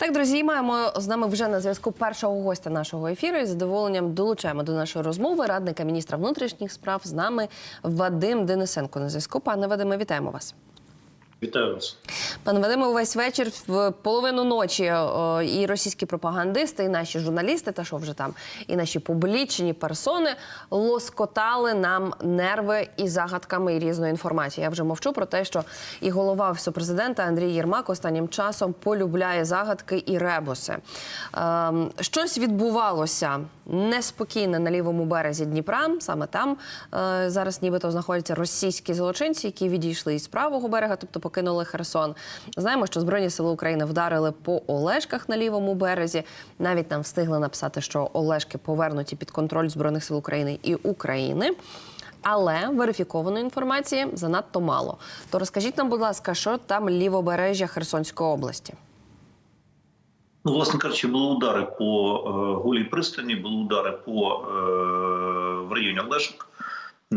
Так, друзі, маємо з нами вже на зв'язку першого гостя нашого ефіру. І з задоволенням долучаємо до нашої розмови радника міністра внутрішніх справ з нами Вадим Денисенко. На зв'язку. Пане Вадиме, вітаємо вас. Вітаю вас. Пане Вадиме, увесь вечір в половину ночі о, і російські пропагандисти, і наші журналісти, та що вже там, і наші публічні персони лоскотали нам нерви і загадками і різною інформацією. Я вже мовчу про те, що і голова Офісу президента Андрій Єрмак останнім часом полюбляє загадки і ребуси. Ем, щось відбувалося неспокійне на лівому березі Дніпра. Саме там е, зараз нібито знаходяться російські злочинці, які відійшли із правого берега, тобто покинули Херсон. Знаємо, що Збройні сили України вдарили по Олешках на лівому березі. Навіть нам встигли написати, що Олешки повернуті під контроль Збройних сил України і України. Але верифікованої інформації занадто мало. То розкажіть нам, будь ласка, що там лівобережжя Херсонської області? Ну, власне кажучи, були удари по е, голій пристані, були удари по е, в районі Олешок.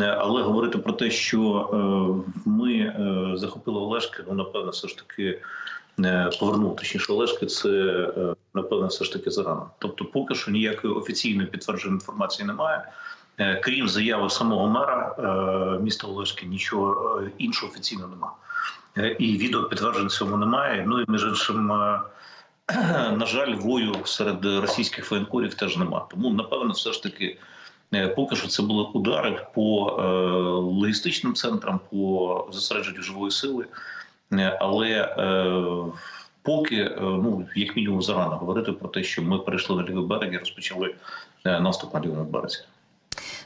Е, Але говорити про те, що е, ми е, захопили Олешки, ну напевно, все ж таки повернули точніше Олешки, це напевно все ж таки зарано. Тобто, поки що ніякої офіційної підтвердженої інформації немає. Крім заяви самого мера міста Олешки, нічого іншого офіційно немає. І відео підтверджень цьому немає. Ну і між іншим. на жаль, вою серед російських воєнкорів теж нема. Тому напевно, все ж таки, поки що це були удари по е, логістичним центрам, по зосередженню живої сили. Е, Але е, поки, е, ну як мінімум, зарано говорити про те, що ми перейшли на лівий берег і розпочали е, наступ на лівому березі.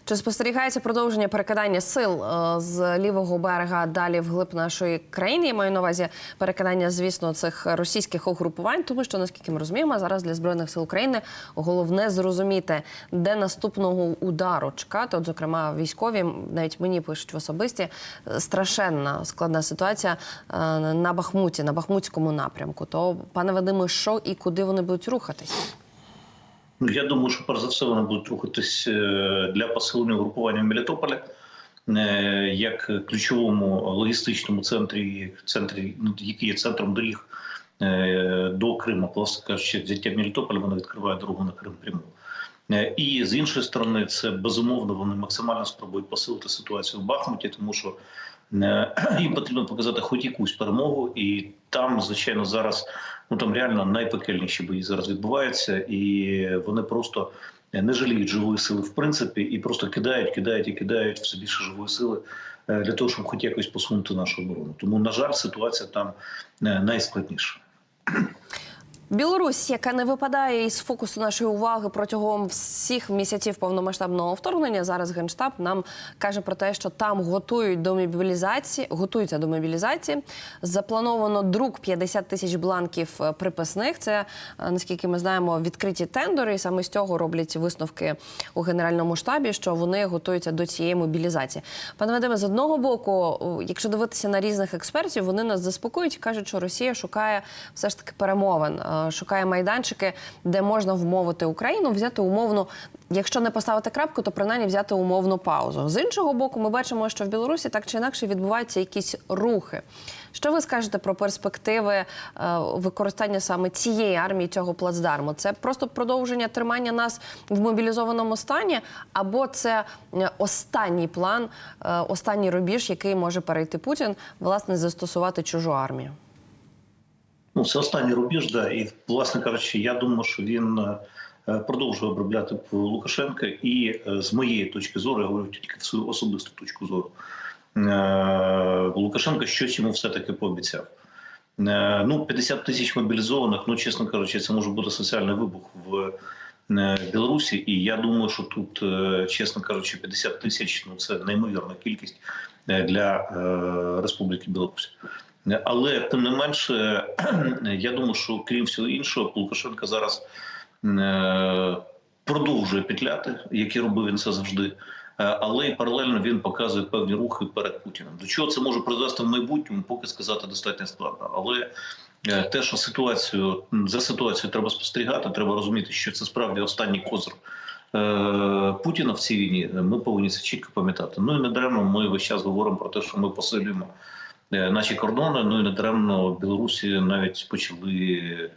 Чи спостерігається продовження перекидання сил е, з лівого берега далі вглиб нашої країни? Я маю на увазі перекидання, звісно, цих російських угрупувань, тому що наскільки ми розуміємо, зараз для збройних сил України головне зрозуміти, де наступного удару чекати. От, зокрема, військові навіть мені пишуть в особисті е, страшенна складна ситуація е, на Бахмуті, на Бахмутському напрямку. То, пане Вадиме, що і куди вони будуть рухатись? Ну, я думаю, що перш за все вони будуть рухатись е, для посилення угрупування в Мелітополі е, як ключовому логістичному центрі, центрі, ну, який є центром доріг е, до Криму. Власне кажучи, взяття Мелітополя вони відкривають дорогу на Крим пряму. І з іншої сторони, це безумовно вони максимально спробують посилити ситуацію в Бахмуті, тому що їм потрібно показати хоч якусь перемогу, і там, звичайно, зараз ну там реально найпекельніші бої зараз відбуваються, і вони просто не жаліють живої сили в принципі, і просто кидають, кидають і кидають все більше живої сили е, для того, щоб хоч якось посунути нашу оборону. Тому, на жаль, ситуація там е, найскладніша. Білорусь, яка не випадає із фокусу нашої уваги протягом всіх місяців повномасштабного вторгнення, зараз генштаб нам каже про те, що там готують до мобілізації, готуються до мобілізації. Заплановано друк 50 тисяч бланків е, приписних. Це е, наскільки ми знаємо, відкриті тендери, і саме з цього роблять висновки у генеральному штабі, що вони готуються до цієї мобілізації. Пане Вадиме, з одного боку, якщо дивитися на різних експертів, вони нас заспокоюють і кажуть, що Росія шукає все ж таки перемовин, е, шукає майданчики, де можна вмовити Україну, взяти умовну, якщо не поставити крапку, то принаймні взяти умовну паузу. З іншого боку, ми бачимо, що в Білорусі так чи інакше відбуваються якісь рухи. Що ви скажете про перспективи е, використання саме цієї армії, цього плацдарму? Це просто продовження тримання нас в мобілізованому стані, або це е, останній план, е, останній рубіж, який може перейти Путін, власне, застосувати чужу армію? Ну, це останній рубіж, да. І, власне кажучи, я думаю, що він е, продовжує обробляти Лукашенка. І е, з моєї точки зору, я говорю тільки в свою особисту точку зору, е, Лукашенко щось йому все-таки пообіцяв. Ну, 50 тисяч мобілізованих, ну, чесно кажучи, це може бути соціальний вибух в Білорусі. І я думаю, що тут, чесно кажучи, 50 тисяч ну, це неймовірна кількість для Республіки Білорусь. Але тим не менше, я думаю, що крім всього іншого, Лукашенко зараз е, продовжує петляти, як і робив він це завжди. Е, Але й паралельно він показує певні рухи перед Путіним. До чого це може призвести в майбутньому, поки сказати достатньо складно. Але е, те, що ситуацію за ситуацією треба спостерігати, треба розуміти, що це справді останній козир Путіна в цій війні. Ми повинні це чітко пам'ятати. Ну і не даремно ми весь час говоримо про те, що ми посилюємо наші кордони. Ну і не даремно Білорусі навіть почали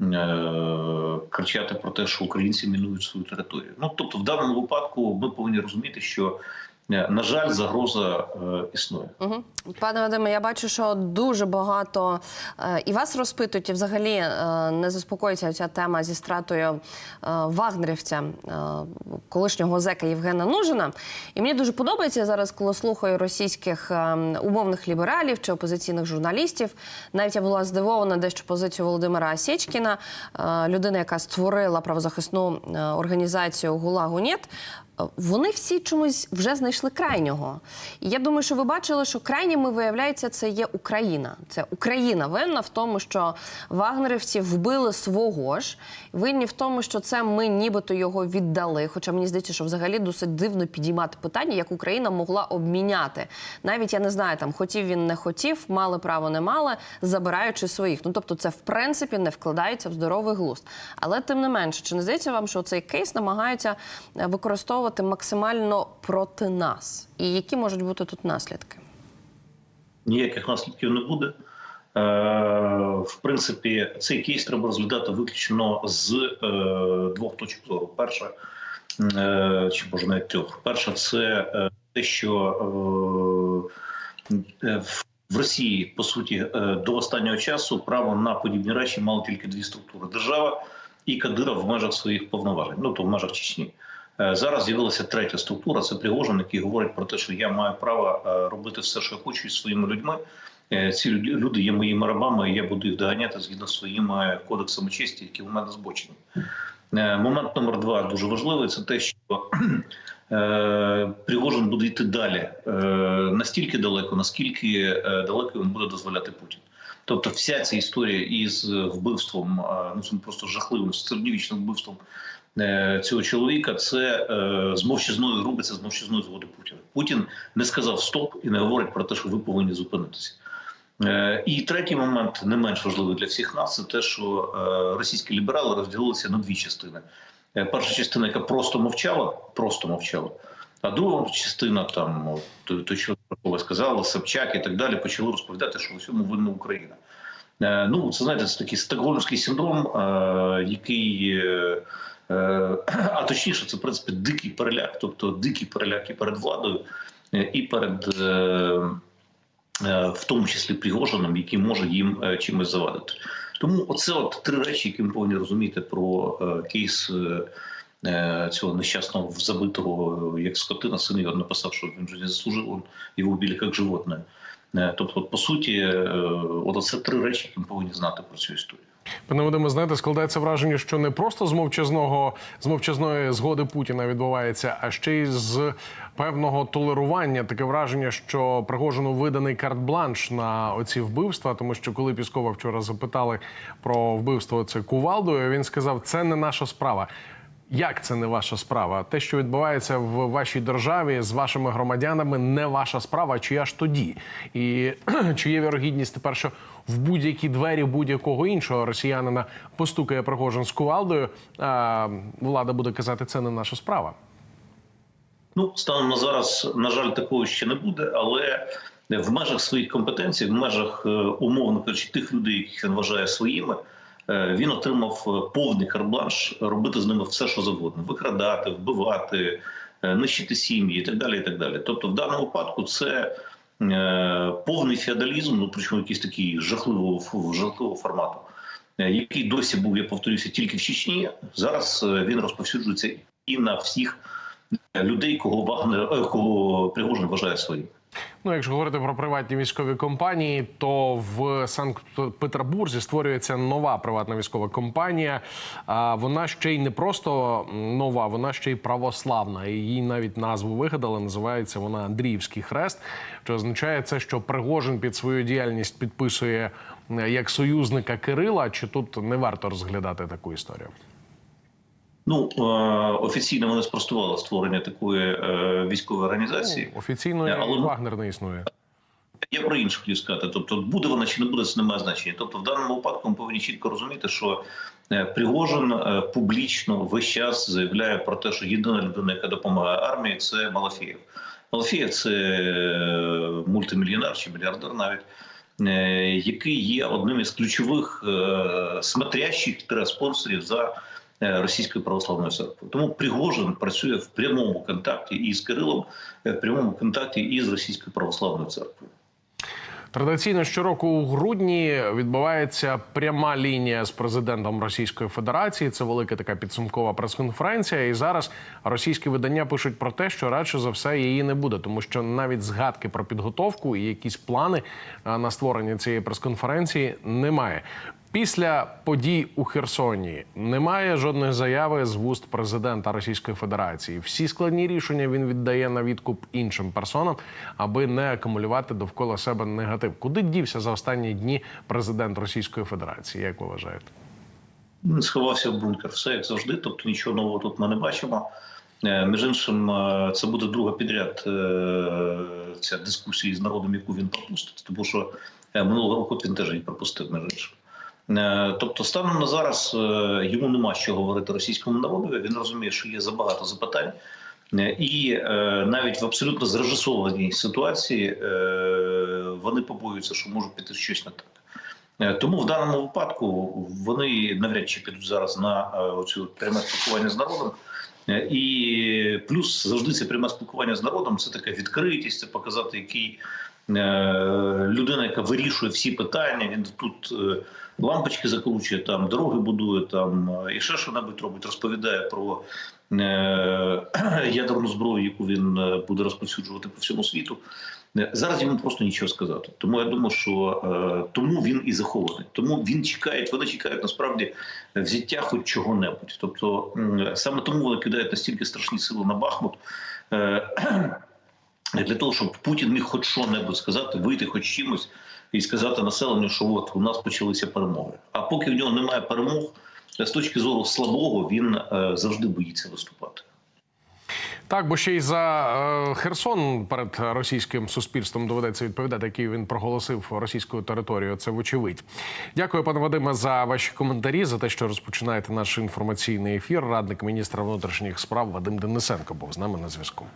е, кричати про те, що українці мінують свою територію. Ну тобто, в даному випадку ми повинні розуміти, що е, на жаль, загроза е, існує. Пане Вадиме, я бачу, що дуже багато е, і вас розпитують, і взагалі е, не заспокоїться ця тема зі стратою е, вагнерівця, е, колишнього зека Євгена Нужина. І мені дуже подобається зараз, коли слухаю російських е, умовних лібералів чи опозиційних журналістів. Навіть я була здивована дещо позицію Володимира Асєчкіна, е, людина, яка створила правозахисну е, організацію Гулагу Нєт. Вони всі чомусь вже знайшли крайнього. І я думаю, що ви бачили, що крайніми виявляється, це є Україна. Це Україна винна в тому, що вагнерівці вбили свого ж, винні в тому, що це ми нібито його віддали. Хоча мені здається, що взагалі досить дивно підіймати питання, як Україна могла обміняти. Навіть я не знаю, там хотів він не хотів, мали право, не мали, забираючи своїх. Ну тобто, це в принципі не вкладається в здоровий глузд. Але тим не менше, чи не здається вам, що цей кейс намагаються е, використовувати максимально проти нас? І які можуть бути тут наслідки? ніяких наслідків не буде. Е, В принципі, цей кейс треба розглядати виключно з е, двох точок зору. Перша, е, чи може навіть трьох. Перша, це те, що в- Росії, по суті, до останнього часу право на подібні речі мало тільки дві структури: держава і Кадиров в межах своїх повноважень, ну то в межах Чечні. Е, Зараз з'явилася третя структура. Це Пригожин, який говорить про те, що я маю право е, робити все, що я хочу із своїми людьми. Е, Ці люд- люди є моїми рабами, і я буду їх доганяти згідно з своїми кодексами честі, які у мене збочені. Момент номер два дуже важливий. Це те, що Пригожин буде йти далі настільки далеко, наскільки далеко він буде дозволяти Путін. Тобто, вся ця історія із вбивством, ну просто жахливим середньовічним вбивством цього чоловіка, це е, з мовчазною робиться з мовчазної згоди Путіна. Путін не сказав стоп і не говорить про те, що ви повинні зупинитися. Е, І третій момент, не менш важливий для всіх нас, це те, що е, російські ліберали розділилися на дві частини. Е, Перша частина, яка просто мовчала, просто мовчала. А друга частина, там той що ви сказали, Собчак і так далі, почали розповідати, що в усьому винна Україна. Е, Ну, це знаєте, це такий стокгольмський синдром, е, який, е, е, а точніше, це в принципі дикий переляк, тобто дикий переляк і перед владою, е, і перед. е, е, В тому числі Пригожином, який може їм е, чимось завадити. Тому оце от три речі, які ми повинні розуміти про е, кейс е, е, цього нещасного забитого е, як скотина. Син його написав, що він вже не заслужив, він його вбили як животне. Е, Тобто, по суті, е, от це три речі, які ми повинні знати про цю історію. Пане Вадиме, знаєте, складається враження, що не просто з мовчазного з мовчазної згоди Путіна відбувається, а ще й з певного толерування. Таке враження, що Пригожину виданий карт-бланш на оці вбивства. Тому що коли Піскова вчора запитали про вбивство це кувалдою, він сказав: це не наша справа. Як це не ваша справа? Те, що відбувається в вашій державі з вашими громадянами, не ваша справа, чия ж тоді? І чи є вірогідність тепер, що в будь-які двері будь-якого іншого росіянина постукає Пригожин з кувалдою, а влада буде казати, це не наша справа. Ну, станом на зараз, на жаль, такого ще не буде, але в межах своїх компетенцій, в межах е, умовно кажучи, тих людей, яких він вважає своїми, е, він отримав е, повний карбланш робити з ними все, що завгодно: викрадати, вбивати, нищити сім'ї і так далі. І так далі. Тобто, в даному випадку це повний феодалізм, ну причому якийсь такий жахливого жахливого формату. е, Який досі був, я повторюся, тільки в Чечні. Зараз е, він розповсюджується і на всіх людей, кого Вагнер, е, кого Пригожин вважає своїм. Ну, якщо говорити про приватні військові компанії, то в Санкт-Петербурзі створюється нова приватна військова компанія. Вона ще й не просто нова, вона ще й православна. Їй навіть назву вигадали. Називається вона Андріївський хрест. Що означає це, що Пригожин під свою діяльність підписує е, як союзника Кирила. Чи тут не варто розглядати таку історію? Ну е, офіційно вони спростували створення такої е, військової організації. Офіційно Е, але ну- Вагнер не існує. Я про інше хотів сказати. Тобто, буде вона чи не буде, це не має значення. Тобто, в даному випадку ми повинні чітко розуміти, що Пригожин публічно весь час заявляє про те, що єдина людина, яка допомагає армії, це Малафєєв. Малафєєв – це мультимільйонер чи мільярдер навіть. який є одним із ключових смотрящих та спонсорів за е, російською православною церквою. Тому Пригожин працює в прямому контакті і з Кирилом, е, в прямому контакті і з російською православною церквою. Традиційно щороку у грудні відбувається пряма лінія з президентом Російської Федерації. Це велика така підсумкова прес-конференція. І зараз російські видання пишуть про те, що радше за все її не буде, тому що навіть згадки про підготовку і якісь плани на створення цієї прес-конференції немає. Після подій у Херсоні немає жодної заяви з вуст президента Російської Федерації. Всі складні рішення він віддає на відкуп іншим персонам, аби не акумулювати довкола себе негатив. Куди дівся за останні дні президент Російської Федерації? Як ви вважаєте? Сховався в бункер. Все як завжди. Тобто нічого нового тут ми не бачимо. Е, Між іншим, е, це буде друга підряд е, ця дискусія з народом, яку він пропустить. Тому що минулого року він теж її пропустив, між іншим. Е, Тобто, станом на зараз е, йому нема що говорити російському народові. Він розуміє, що є забагато запитань. Е, І навіть в абсолютно зрежисованій ситуації вони побоюються, що може піти щось не так. Тому в даному випадку вони навряд чи підуть зараз на цю пряме спілкування з народом. І плюс завжди це пряме спілкування з народом це така відкритість, це показати, який людина, яка вирішує всі питання. Він тут е, лампочки закручує, там дороги будує, там е, і ще що небудь робить, розповідає про е, ядерну зброю, яку він е, буде розповсюджувати по всьому світу. Е, Зараз йому просто нічого сказати. Тому я думаю, що е, тому він і захований. Тому він чекає, вони чекають насправді взяття хоч чого-небудь. Тобто саме тому вони кидають настільки страшні сили на Бахмут. Для того, щоб Путін міг хоч що-небудь сказати, вийти хоч чимось і сказати населенню, що от у нас почалися перемоги. А поки в нього немає перемог, з точки зору слабого, він е, завжди боїться виступати. Так, бо ще й за е, Херсон перед російським суспільством доведеться відповідати, який він проголосив російською територією. Це вочевидь. Дякую, пане Вадиме, за ваші коментарі, за те, що розпочинаєте наш інформаційний ефір. Радник міністра внутрішніх справ Вадим Денисенко був з нами на зв'язку.